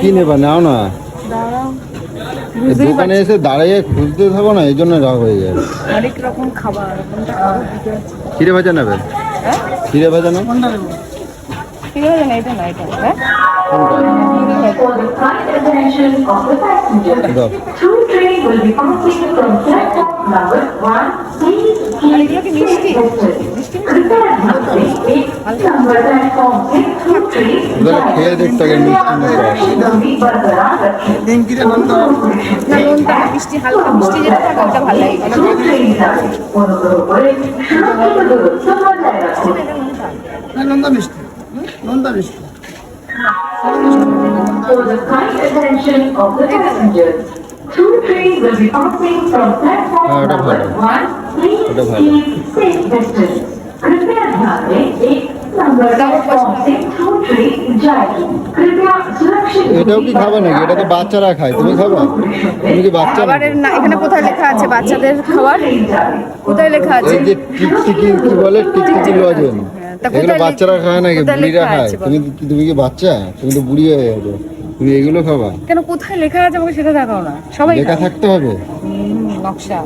কি নেবা নাও না দোকানে এসে দাঁড়িয়ে খুঁজতে থাকো না এই জন্য রাগ হয়ে যায় অনেক রকম খাবার খিরে ভাজা নেবে হ্যাঁ খিরে ভাজা না ঠিক এটা না এটা হ্যাঁ For the kind attention of the passengers, দাও two train will be passing from platform number one. Please আর এগুলো কি মিষ্টি মিষ্টি আপনারা খেয়ে দেখতে পারেন মিষ্টি মধ্যে মিষ্টি হালকা মিষ্টি যেটা থাকে ওটা ভালো লাগে নন্দা মিষ্টি নন্দা মিষ্টি For the kind attention of the passengers, two trains will be passing from platform number one. Please keep safe distance. এটাও কি খাবে নাকি? এটা তো বাচ্চারা খায়। তুমি খাবা? তুমি কি বাচ্চা? খাবারের না এখানে কোথায় লেখা আছে বাচ্চাদের খাবার? কোথায় লেখা আছে? এই যে টিকটিকি কি বলে? টিকটিকি লজেন তা এগুলো বাচ্চারা খায় নাকি? বুড়িরা খায়। তুমি তুমি কি বাচ্চা? তুমি তো বুড়ি হয়ে গেছো। তুমি এগুলো খাবা? কেন কোথায় লেখা আছে আমাকে সেটা দেখাও না। সবাই লেখা থাকতে হবে। নকশা।